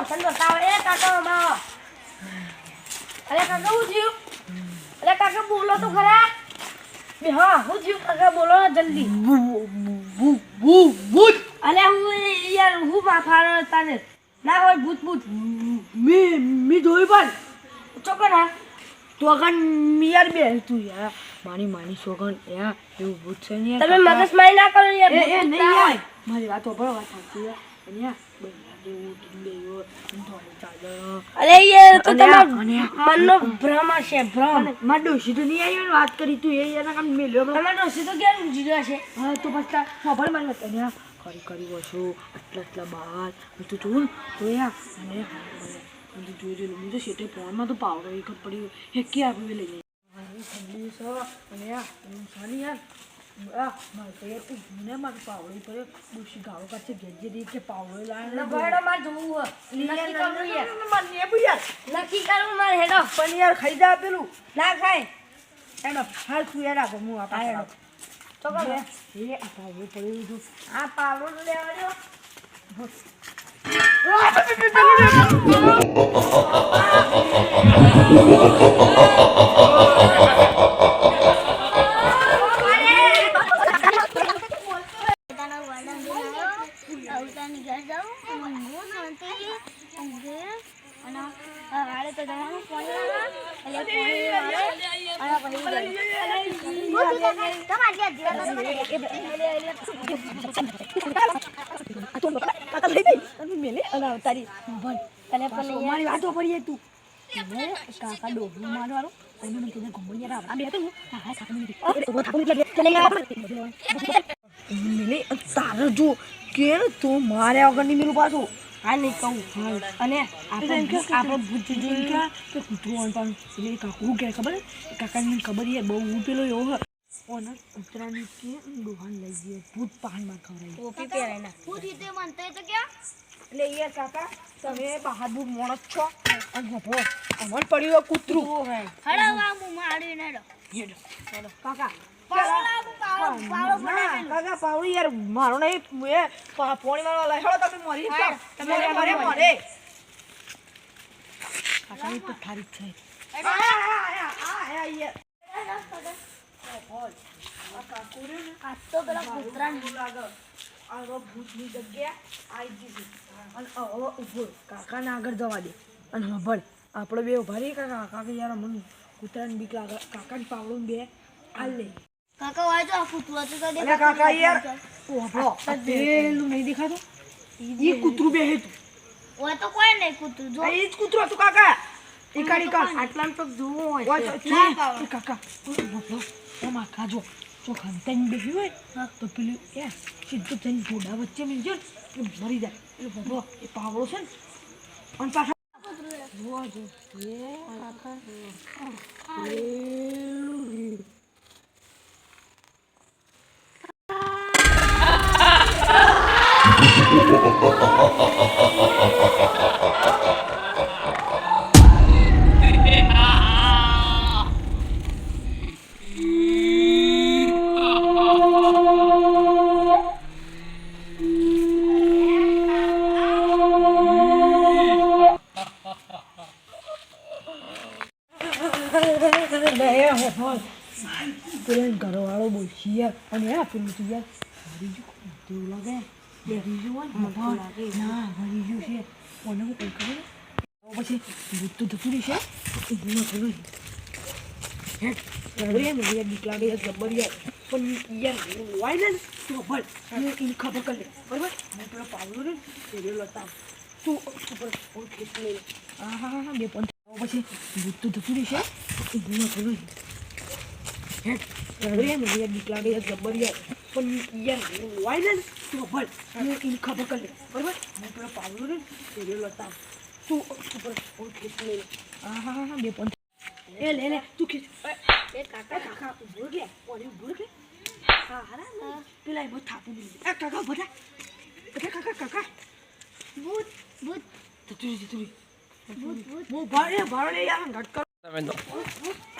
તો ટોટલ બતાવો એ કાકા માવો. અરે કાકા હું થયું અરે કાકા બોલો તો ખરા. બે હા હું થયું કાકા બોલો જલ્દી. અરે હું યાર હું માફાનો તને ના હોય ભૂત ભૂત મી મી જોઈ પણ ચોકન હા. તોગન મિયાર બે તું યાર. માની માની સોગન યાર એવું ભૂત છે ને તમે મગજ મારી ના કરો યાર એ એ નહીં યાર. મારી વાત બરો વાત સાચી યાર અરે યાર તો આ- મનનો ભ્રમ હશે ભ્રમ અને ડોશી તો નહીં આવી વાત કરી તું એ એના કામ મેલ્યો હમણાં. તમારો તો ક્યાં જીરો હશે હા તો પછી ખબર મારી વાત કરી કરી વસો આટલા આટલા બાર હું જોઉં તો યાર અને હું જોઈ રહ્યું હું તો શેઠે ફોનમાં તો પાવડો એક જ હે કે આપણે લઈ જઈએ ઠંડી છે અને યાર યાર આ મારે તો યાર મને મારે પાવડો પર ડોશી ગાળો કાઢશે ઘેર જે કે પાવડો લાવે ભેડો માર જોવું હોય. નક્કી કરવું યાર. મને બી યાર. નક્કી કરવું મારે હેડો. પણ યાર ખાઈ જા પેલું ના ખાય હેડો હાલ તું યાર રાખો હું આપા. હેડો. ચોકન એ આ પાવડો પડ્યું હતું આ પાવડો લેવા દો. પોતાના વડા બનાવ્યો અવતારની ઘર જાઉં અને હું શાંતિથી ઊંઘે અને વાળે તો જવાનું પાણી વાળવા એટલે પાણી વાળે અને પછી તમારી કાકા લઈ દઈ અને મેલે અને અવતારી ભલ તને પણ મેલે તારે જો કે તું માર્યા વગર નહીં મેરું પાછું હા નહીં કહું અને આપણે આપણે ભૂત જોઈને કે કે કૂતરો અણપાનું એટલે કાકુ કે ખબર કાકાની ખબર એ બહુ હું પેલો એવો હોય. ઓનર કૂતરાની કે ડોહાન લઈ ગયો ભૂત પહાડમાં ખવડાવી ટોપી પહેરાય ના હું જીતે મનતો તો ક્યાં? એટલે યાર કાકા તમે બહાદુર માણસ છો. અને ગભરો અમર પડ્યું કૂતરું. હળવા હું મારી કાકા ના, કાકા પાવડી યાર મારો નહીં એ પોણી વાળો લઈ હળો તમે મરી. તમે મરે મરે કાકા ની તો થારી છે. રહો. કાકાને આગળ જવા દે. અને હંભળ. આપણે બે ઊભા રહીએ કાકા. કાકા યાર મને કૂતરાની બીક લાગે. કાકાને પાવડું બે. હાલ લે. કાકા વાય તો આ કૂતરો તો કદી અલ્યા કાકા યાર. ઓહો પેલું નહીં દેખાતું? એ કૂતરું બે તું. ઓય તો કોઈ નહીં કૂતરું જો. આ એ જ કૂતરું હતું કાકા. કાઢી. કાઢ આટલામાં તો જોવું હોય તો- ના. કાકા બાપા એમાં કાજો જો ખંતાઈને બેસી હોય તો પેલું એ સીધું થઈને ઘોડા વચ્ચે મિલજો ને એટલે મરી જાય. એટલે બાપા એ પાવડો છે ને અને પાછા જોવા જો એ કાકા. એ પેલા ઘરવાળો બોલશી યાર અને આ પેલું તો યાર મરી ગયું તેવું લાગે ગયું હોય ના મરી છે મને હું કંઈ ખબર પછી ભૂત તો જતું રહેશે ઊભું ના થયું યાર પણ યાર વાય ને તો ખબર કરી બરાબર હું પેલો પાવલો ને એ હા હા હા પણ પછી ભૂત તો જતું રહેશે. ના થયું હેડ ગભરી ને યાર બીક લાગે યાર જબર યાર પણ યાર હોય ને તું ભલ. હું એને ખબર કરી લે બરાબર? હું પેલો પાવલો ને એ લતા. તું હું ખેંચ લે. હા હા હા બે પણ એ લે લે તું ખેંચ. એ કાકા કાકા ઊભો કે ઓરે ઊભો કે? હા હા. પેલા એમાં થાપું એ કાકા બધા બધા કાકા કાકા. ભૂત ભૂત. ભૂત ભૂત હું ભાડે ભાડે યાર ઘટકા તમે તો ભૂત ભૂત